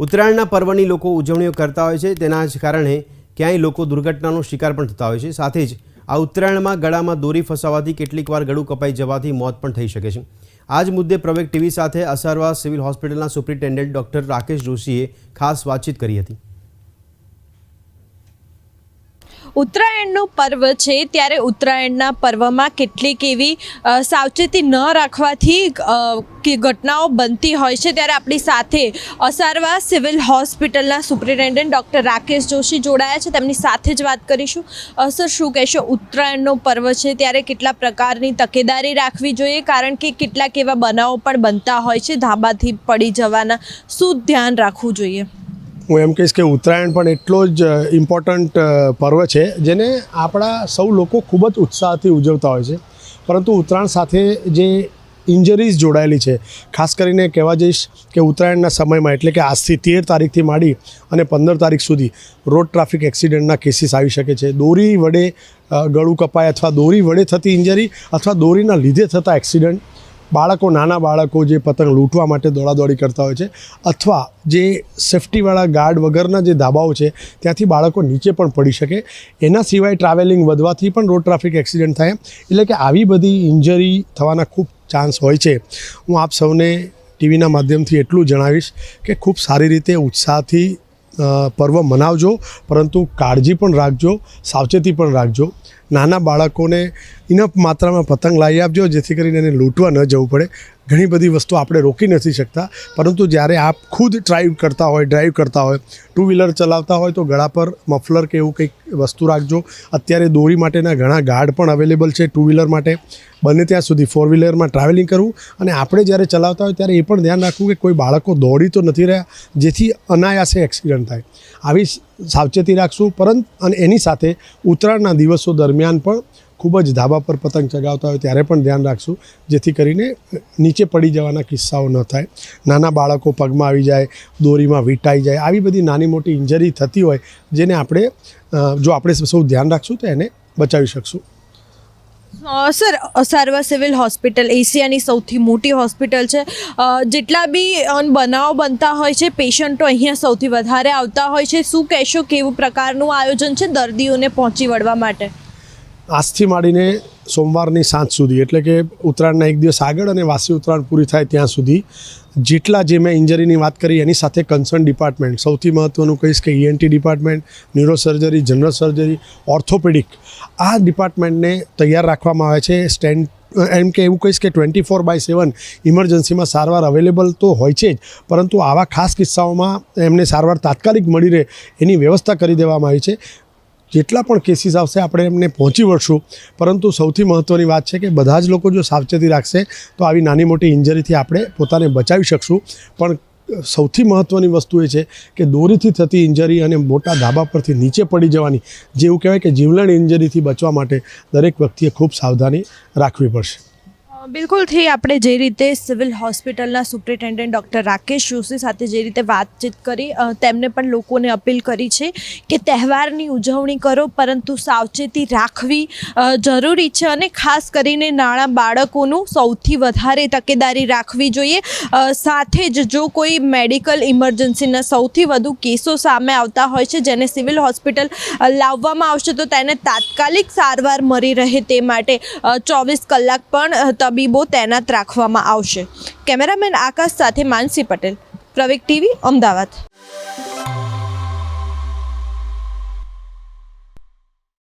ઉત્તરાયણના પર્વની લોકો ઉજવણીઓ કરતા હોય છે. તેના જ કારણે ક્યાંય લોકો દુર્ઘટનાનો શિકાર પણ થતા હોય છે. સાથે જ આ ઉત્તરાયણમાં ગળામાં દોરી ફસાવાથી કેટલીક વાર ગળું કપાઈ જવાથી મોત પણ થઈ શકે છે. આ જ મુદ્દે પ્રવેગ ટીવી સાથે અસારવા સિવિલ હોસ્પિટલના સુપ્રિન્ટેન્ડન્ટ ડોક્ટર રાકેશ જોશીએ ખાસ વાતચીત કરી હતી. ઉત્તરાયણનું પર્વ છે, ત્યારે ઉત્તરાયણના પર્વમાં કેટલીક એવી સાવચેતી ન રાખવાથી ઘટનાઓ બનતી હોય છે. ત્યારે આપણી સાથે અસારવા સિવિલ હોસ્પિટલના સુપ્રિન્ટેન્ડન્ટ ડૉક્ટર રાકેશ જોશી જોડાયા છે. તેમની સાથે જ વાત કરીશું. સર, શું કહેશો? ઉત્તરાયણનો પર્વ છે, ત્યારે કેટલા પ્રકારની તકેદારી રાખવી જોઈએ? કારણ કે કેટલાક એવા બનાવો પણ બનતા હોય છે, ધાબાથી પડી જવાના. શું ધ્યાન રાખવું જોઈએ? હું એમ કહીશ કે ઉત્તરાયણ પણ એટલો જ ઇમ્પોર્ટન્ટ પર્વ છે, જેને આપણા સૌ લોકો ખૂબ જ ઉત્સાહથી ઉજવતા હોય છે. પરંતુ ઉત્તરાયણ સાથે જે ઇન્જરીઝ જોડાયેલી છે, ખાસ કરીને કહેવા જઈશ કે ઉત્તરાયણના સમયમાં, એટલે કે આજથી તેર તારીખથી માંડી અને પંદર તારીખ સુધી રોડ ટ્રાફિક એક્સિડન્ટના કેસીસ આવી શકે છે. દોરી વડે ગળું કપાય અથવા દોરી વડે થતી ઇન્જરી અથવા દોરીના લીધે થતા એક્સિડન્ટ બાળકો, નાના બાળકો જે પતંગ લૂંટવા માટે દોડાદોડી કરતા હોય છે, અથવા જે સેફટીવાળા ગાર્ડ વગરના જે ધાબાઓ છે, ત્યાંથી બાળકો નીચે પણ પડી શકે. એના સિવાય ટ્રાવેલિંગ વધવાથી પણ રોડ ટ્રાફિક એક્સિડન્ટ થાય. એટલે કે આવી બધી ઇન્જરી થવાના ખૂબ ચાન્સ હોય છે. હું આપ સૌને ટીવીના માધ્યમથી એટલું જણાવીશ કે ખૂબ સારી રીતે ઉત્સાહથી પર્વ મનાવજો, પરંતુ કાળજી પણ રાખજો, સાવચેતી પણ રાખજો. નાના બાળકોને ઇનફ માત્રામાં પતંગ લાવી આપજો, જેથી કરીને એને લૂંટવા ન જવું પડે. ઘણી બધી વસ્તુ આપણે રોકી નથી શકતા. પરંતુ જ્યારે આપ ખુદ ડ્રાઈવ કરતા હોય ડ્રાઈવ કરતા હોય ટુ વ્હીલર ચલાવતા હોય, તો ગળા પર મફલર કે એવું કંઈક વસ્તુ રાખજો. અત્યારે દોરી માટેના ઘણા ગાર્ડ પણ અવેલેબલ છે ટુ વ્હીલર માટે. બને ત્યાં સુધી ફોર વ્હીલરમાં ટ્રાવેલિંગ કરવું. અને આપણે જ્યારે ચલાવતા હોય ત્યારે એ પણ ધ્યાન રાખવું કે કોઈ બાળકો દોડી તો નથી રહ્યા, જેથી અનાયાસે એક્સિડન્ટ થાય. આવી સાવચેતી રાખશું. પરંતુ અને એની સાથે ઉત્તરાયણના દિવસો દરમિયાન પણ ખૂબ જ ધાબા પર પતંગ ચગાવતા હોય ત્યારે પણ ધ્યાન રાખશું, જેથી કરીને નીચે પડી જવાના કિસ્સાઓ ન થાય. નાના બાળકો પગમાં આવી જાય, દોરીમાં વીંટાઈ જાય, આવી બધી નાની મોટી ઇન્જરી થતી હોય, જેને આપણે જો આપણે સૌ ધ્યાન રાખશું તો એને બચાવી શકશું. સર સારવા સિવિલ હોસ્પિટલ, એશિયાની સૌથી મોટી હોસ્પિટલ છે. જેટલા બી બનાવ બનતા હોય છે, પેશન્ટો અહીંયા સૌથી વધારે આવતા હોય છે. શું કહેશો કેવું પ્રકારનું આયોજન છે દર્દીઓને પહોંચી વળવા માટે? આજથી માંડીને સોમવારની સાંજ સુધી, એટલે કે ઉત્તરાયણના એક દિવસ આગળ અને વાસી ઉત્તરાયણ પૂરી થાય ત્યાં સુધી, જેટલા જે મેં ઇન્જરીની વાત કરી, એની સાથે કન્સર્ન ડિપાર્ટમેન્ટ, સૌથી મહત્ત્વનું કહીશ કે ENT department, neurosurgery, general surgery, orthopaedic, આ ડિપાર્ટમેન્ટને તૈયાર રાખવામાં આવે છે. સ્ટેન્ડ, એમ કે એવું કહીશ કે ટ્વેન્ટી ફોર બાય સેવન ઇમરજન્સીમાં સારવાર અવેલેબલ તો હોય છે જ, પરંતુ આવા ખાસ કિસ્સાઓમાં એમને સારવાર તાત્કાલિક મળી રહે એની વ્યવસ્થા કરી દેવામાં આવી છે. જેટલા પણ કેસીસ આવશે, આપણે એમને પહોંચી વળશું. પરંતુ સૌથી મહત્ત્વની વાત છે કે, બધા જ લોકો જો સાવચેતી રાખશે, તો આવી નાની મોટી ઇન્જરીથી આપણે પોતાને બચાવી શકશું. પણ સૌથી મહત્ત્વની વસ્તુ એ છે કે, દોરીથી થતી ઇન્જરી અને મોટા ધાબા પરથી નીચે પડી જવાની જેવું કહેવાય કે જીવલેણ ઇન્જરીથી બચવા માટે દરેક વ્યક્તિએ ખૂબ સાવધાની રાખવી પડશે. બિલકુલથી આપણે જે રીતે સિવિલ હોસ્પિટલના સુપ્રિન્ટેન્ડન્ટ ડૉક્ટર રાકેશ જોશી સાથે જે રીતે વાતચીત કરી તેમને પણ લોકોને અપીલ કરી છે કે તહેવારની ઉજવણી કરો, પરંતુ સાવચેતી રાખવી જરૂરી છે અને ખાસ કરીને નાના બાળકોનું સૌથી વધારે તકેદારી રાખવી જોઈએ. સાથે જ જો કોઈ મેડિકલ ઇમરજન્સીના સૌથી વધુ કેસો સામે આવતા હોય છે, જેને સિવિલ હોસ્પિટલ લાવવામાં આવશે, તો તેને તાત્કાલિક સારવાર મળી રહે તે માટે ચોવીસ કલાક પણ તબીબો તૈનાત રાખવામાં આવશે. કેમેરામેન આકાશ સાથે માનસી પટેલ પ્રવેક ટીવી અમદાવાદ.